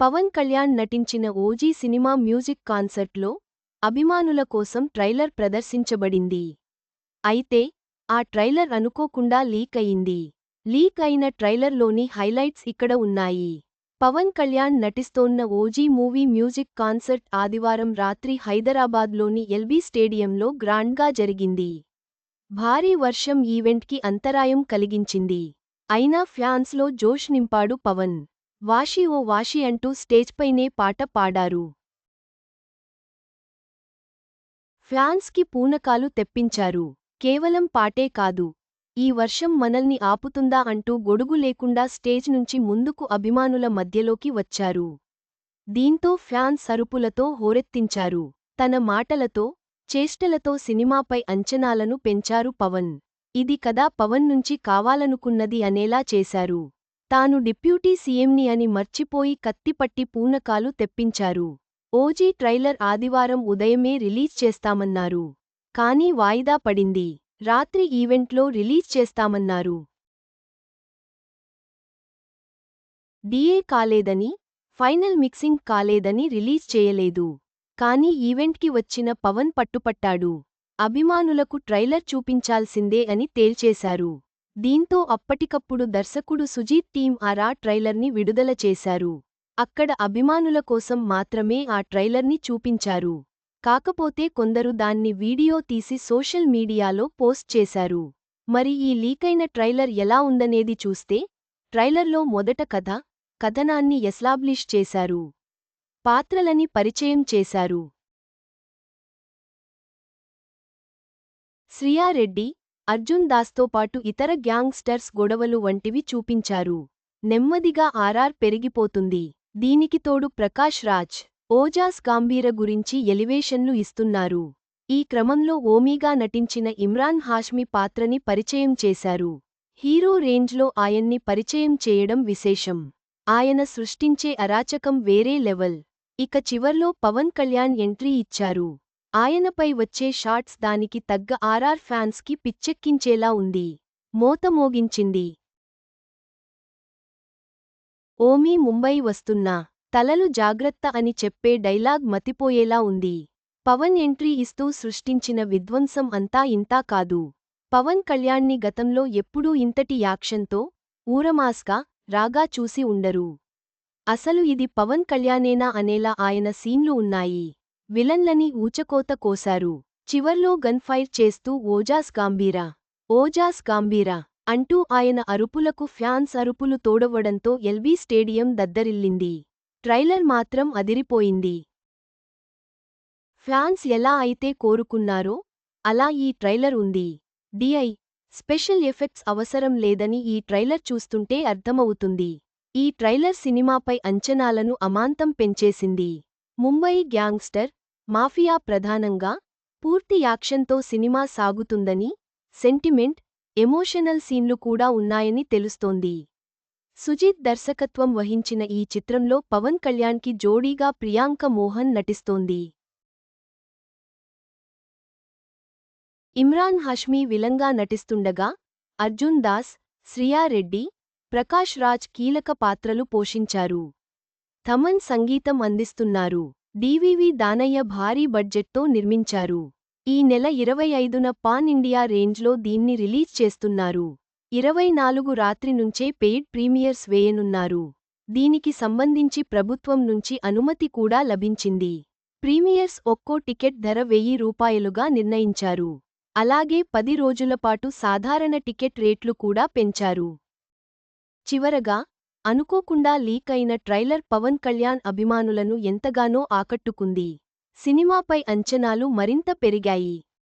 పవన్ కళ్యాణ్ నటించిన OG cinema music కాన్సర్ట్లో అభిమానుల కోసం ట్రైలర్ ప్రదర్శించబడింది. అయితే ఆ ట్రైలర్ అనుకోకుండా లీక్ అయింది. లీక్ అయిన ట్రైలర్లోని హైలైట్స్ ఇక్కడ ఉన్నాయి. పవన్ కళ్యాణ్ నటిస్తోన్న ఓజీ మూవీ మ్యూజిక్ కాన్సర్ట్ ఆదివారం రాత్రి హైదరాబాద్లోని ఎల్బీ స్టేడియంలో గ్రాండ్గా జరిగింది. భారీ వర్షం ఈవెంట్కి అంతరాయం కలిగించింది. అయినా ఫ్యాన్స్లో జోష్ నింపాడు పవన్. వాషి ఓ వాషి అంటూ స్టేజ్పైనే పాట పాడారు. ఫ్యాన్స్కి పూనకాలు తెప్పించారు. కేవలం పాటే కాదు ఈ వర్షం మనల్ని ఆపుతుందా అంటూ గొడుగు లేకుండా స్టేజ్ నుంచి ముందుకు అభిమానుల మధ్యలోకి వచ్చారు. దీంతో ఫ్యాన్స్ సరుపులతో హోరెత్తించారు. తన మాటలతో చేష్టలతో సినిమాపై అంచనాలను పెంచారు పవన్. ఇది కదా పవన్ నుంచి కావాలనుకున్నది అనేలా చేశారు. తాను డిప్యూటీ సీఎంని అని మర్చిపోయి కత్తిపట్టి పూనకాలు తెప్పించారు. ఓజీ ట్రైలర్ ఆదివారం ఉదయమే రిలీజ్ చేస్తామన్నారు. కానీ వాయిదా పడింది. రాత్రి ఈవెంట్లో రిలీజ్ చేస్తామన్నారు. డిఏ కాలేదని ఫైనల్ మిక్సింగ్ కాలేదని రిలీజ్ చేయలేదు. కానీ ఈవెంట్కి వచ్చిన పవన్ పట్టుపట్టాడు. అభిమానులకు ట్రైలర్ చూపించాల్సిందే అని తేల్చేశారు. దీంతో అప్పటికప్పుడు దర్శకుడు సుజీత్ టీం ఆరా ట్రైలర్ని విడుదల చేశారు. అక్కడ అభిమానుల కోసం మాత్రమే ఆ ట్రైలర్ని చూపించారు. కాకపోతే కొందరు దాన్ని వీడియో తీసి సోషల్ మీడియాలో పోస్ట్ చేశారు. మరి ఈ లీకైన ట్రైలర్ ఎలా ఉందనేది చూస్తే ట్రైలర్లో మొదట కథ కథనాన్ని ఎస్లాబ్లిష్ చేశారు. పాత్రలని పరిచయం చేశారు. శ్రియారెడ్డి అర్జున్ దాస్తో పాటు ఇతర గ్యాంగ్స్టర్స్ గొడవలు వంటివి చూపించారు. నెమ్మదిగా ఆర్ఆర్ పెరిగిపోతుంది. దీనికి తోడు ప్రకాష్ రాజ్ ఓజాస్ గాంభీర గురించి ఎలివేషన్లు ఇస్తున్నారు. ఈ క్రమంలో ఓమీగా నటించిన ఇమ్రాన్ హాష్మి పాత్రని పరిచయం చేశారు. హీరో రేంజ్లో ఆయన్ని పరిచయం చేయడం విశేషం. ఆయన సృష్టించే అరాచకం వేరే లెవెల్. ఇక చివర్లో పవన్ కళ్యాణ్ ఎంట్రీ ఇచ్చారు. ఆయనపై వచ్చే షాట్స్ దానికి తగ్గ ఆర్ఆర్ ఫ్యాన్స్కి పిచ్చెక్కించేలా ఉంది. మోతమోగించింది. ఓమీ ముంబై వస్తున్నా తలలు జాగ్రత్త అని చెప్పే డైలాగ్ మతిపోయేలా ఉంది. పవన్ ఎంట్రీ ఇస్తూ సృష్టించిన విధ్వంసం అంతా ఇంతా కాదు. పవన్ కళ్యాణ్ని గతంలో ఎప్పుడూ ఇంతటి యాక్షన్తో ఊరమాస్కా రాగా చూసి ఉండరు. అసలు ఇది పవన్ కళ్యాణేనా అనేలా ఆయన సీన్లు ఉన్నాయి. విలన్లని ఊచకోత కోశారు. చివర్లో గన్ఫైర్ చేస్తూ ఓజాస్ గాంభీరా ఓజాస్ గాంభీరా అంటూ ఆయన అరుపులకు ఫ్యాన్స్ అరుపులు తోడవడంతో ఎల్బీ స్టేడియం దద్దరిల్లింది. ట్రైలర్ మాత్రం అదిరిపోయింది. ఫ్యాన్స్ ఎలా అయితే కోరుకున్నారో అలా ఈ ట్రైలర్ ఉంది. డిఐ స్పెషల్ ఎఫెక్ట్స్ అవసరం లేదని ఈ ట్రైలర్ చూస్తుంటే అర్థమవుతుంది. ఈ ట్రైలర్ సినిమాపై అంచనాలను అమాంతం పెంచేసింది. ముంబై గ్యాంగ్స్టర్ మాఫియా ప్రధానంగా పూర్తి యాక్షన్తో సినిమా సాగుతుందని సెంటిమెంట్ ఎమోషనల్ సీన్లు కూడా ఉన్నాయని తెలుస్తోంది. సుజీత్ దర్శకత్వం వహించిన ఈ చిత్రంలో పవన్ కళ్యాణ్కి జోడీగా ప్రియాంక మోహన్ నటిస్తోంది. ఇమ్రాన్ హష్మీ విలంగా నటిస్తుండగా అర్జున్ దాస్ శ్రియారెడ్డి ప్రకాష్ రాజ్ కీలక పాత్రలు పోషించారు. థమన్ సంగీతం అందిస్తున్నారు. డివివి దానయ్య భారీ బడ్జెట్తో నిర్మించారు. ఈ నెల ఇరవై ఐదున పాన్ ఇండియా రేంజ్లో దీన్ని రిలీజ్ చేస్తున్నారు. ఇరవై నాలుగు రాత్రి నుంచే పెయిడ్ ప్రీమియర్స్ వేయనున్నారు. దీనికి సంబంధించి ప్రభుత్వం నుంచి అనుమతి కూడా లభించింది. ప్రీమియర్స్ ఒక్కో టికెట్ ధర వెయ్యి రూపాయలుగా నిర్ణయించారు. అలాగే పది రోజులపాటు సాధారణ టికెట్ రేట్లు కూడా పెంచారు. చివరగా అనుకోకుండా లీక్ అయిన ట్రైలర్ పవన్ కళ్యాణ్ అభిమానులను ఎంతగానో ఆకట్టుకుంది. సినిమాపై అంచనాలు మరింత పెరిగాయి.